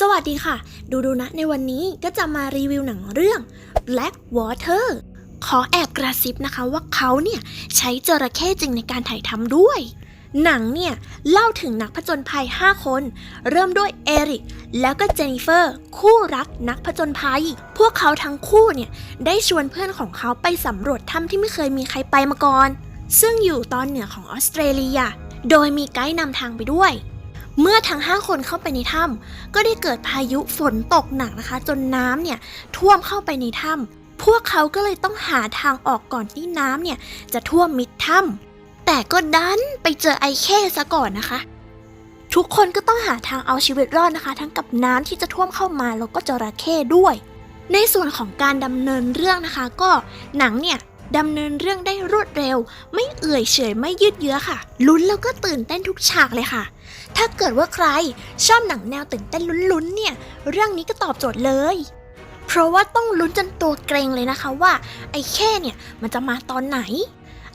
สวัสดีค่ะ ดูดูนะในวันนี้ก็จะมารีวิวหนังเรื่อง Black Water ขอแอบกระซิบนะคะว่าเขาเนี่ย ใช้จระเข้จริงในการถ่ายทำด้วย หนังเนี่ย เล่าถึงนักผจญภัย 5 คน เริ่มด้วยเอริก แล้วก็เจนนิเฟอร์ คู่รักนักผจญภัย พวกเขาทั้งคู่เนี่ย ได้ชวนเพื่อนของเขาไปสำรวจถ้ำที่ไม่เคยมีใครไปมาก่อน ซึ่งอยู่ตอนเหนือของออสเตรเลีย โดยมีไกด์นำทางไปด้วย เมื่อทั้ง 5 คนเข้าไปในถ้ำก็ได้เกิดพายุฝนตกหนักนะคะ จนน้ำเนี่ยท่วมเข้าไปในถ้ำพวกเขาก็เลยต้องหาทางออกก่อนที่น้ำเนี่ยจะท่วมมิดถ้ำแต่ก็ดันไปเจอไอเข้ซะก่อนนะคะ ทุกคนก็ต้องหาทางเอาชีวิตรอดนะคะ ทั้งกับน้ำที่จะท่วมเข้ามาแล้วก็จระเข้ด้วย ในส่วนของการดำเนินเรื่องนะคะ ก็หนังเนี่ย ดำเนินเรื่องได้รวดเร็ว ไม่เอื่อยเฉยไม่ยืดเยื้อค่ะ ลุ้นแล้วก็ตื่นเต้นทุกฉากเลยค่ะ ถ้าเกิดว่าใครชอบหนังแนวตื่นเต้นลุ้นๆเนี่ย เรื่องนี้ก็ตอบโจทย์เลย เพราะว่าต้องลุ้นจนตัวเกรงเลยนะคะว่า ไอ้แค่เนี่ยมันจะมาตอนไหน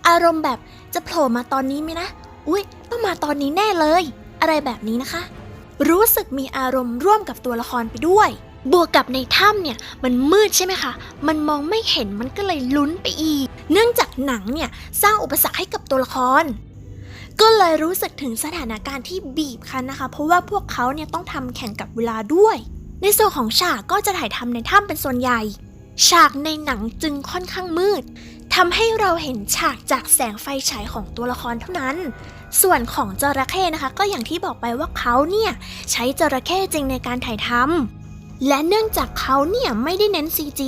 อารมณ์แบบจะโผล่มาตอนนี้ไหมนะอุ้ยต้องมาตอนนี้แน่เลย อะไรแบบนี้นะคะ รู้สึกมีอารมณ์ร่วมกับตัวละครไปด้วย บวกกับในถ้ำเนี่ยมันมืดใช่ไหมคะ มันมองไม่เห็นมันก็เลยลุ้นไปอีก เนื่องจากหนังเนี่ยสร้างอุปสรรคให้กับตัวละคร ก็เลยรู้สึกถึงสถานการณ์ที่บีบคั้นนะคะ เพราะว่าพวกเขาเนี่ยต้องทำแข่งกับเวลาด้วย ในส่วนของฉากก็จะถ่ายทำในถ้ำเป็นส่วนใหญ่ ฉากในหนังจึงค่อนข้างมืดทำให้เราเห็นฉากจากแสงไฟฉายของตัวละครเท่านั้น ส่วนของจระเข้นะคะ ก็อย่างที่บอกไปว่าเขาเนี่ยใช้จระเข้จริงในการถ่ายทำ และเนื่องจากเขาเนี่ยไม่ได้เน้น CG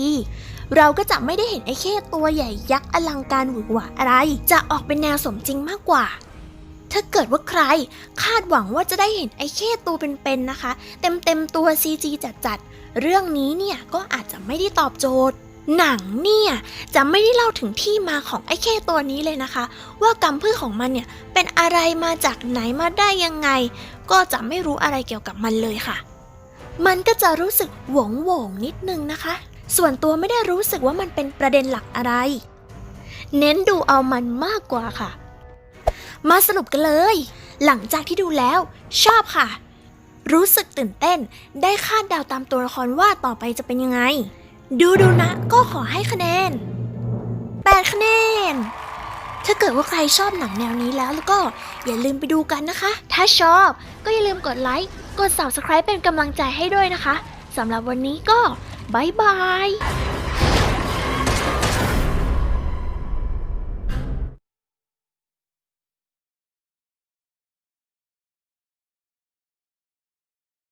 เราก็จะไม่ได้เห็นไอ้เข้ตัวใหญ่ยักษ์อลังการหวือหวาอะไร จะออกเป็นแนวสมจริงมากกว่า ถ้าเกิดว่าใครคาดหวังว่าจะได้เห็นไอ้เข้ตัวเป็นๆนะคะ เต็มๆตัว CG จัดๆ เรื่องนี้เนี่ยก็อาจจะไม่ได้ตอบโจทย์ หนังเนี่ยจะไม่ได้เล่าถึงที่มาของไอ้เข้ตัวนี้เลยนะคะ ว่ากรรมพืชของมันเนี่ยเป็นอะไรมาจากไหนมาได้ยังไง ก็จะไม่รู้อะไรเกี่ยวกับมันเลยค่ะ มันก็จะรู้สึกหวงหวงนิดนึงนะคะ ส่วนตัวไม่ได้รู้สึกว่ามันเป็นประเด็นหลักอะไร เน้นดูเอามันมากกว่าค่ะ มาสรุปกันเลย หลังจากที่ดูแล้ว ชอบค่ะ รู้สึกตื่นเต้น ได้คาดเดาตามตัวละครว่าต่อไปจะเป็นยังไง ดูดูนะ ก็ขอให้คะแนน 8 คะแนนถ้าเกิดว่าใครชอบหนังแนวนี้แล้วแล้วก็อย่าลืมไปดูกันนะคะ ถ้าชอบก็อย่าลืมกดไลค์ กด subscribe เป็นกำลังใจให้ด้วยนะคะสำหรับวันนี้ก็บายบาย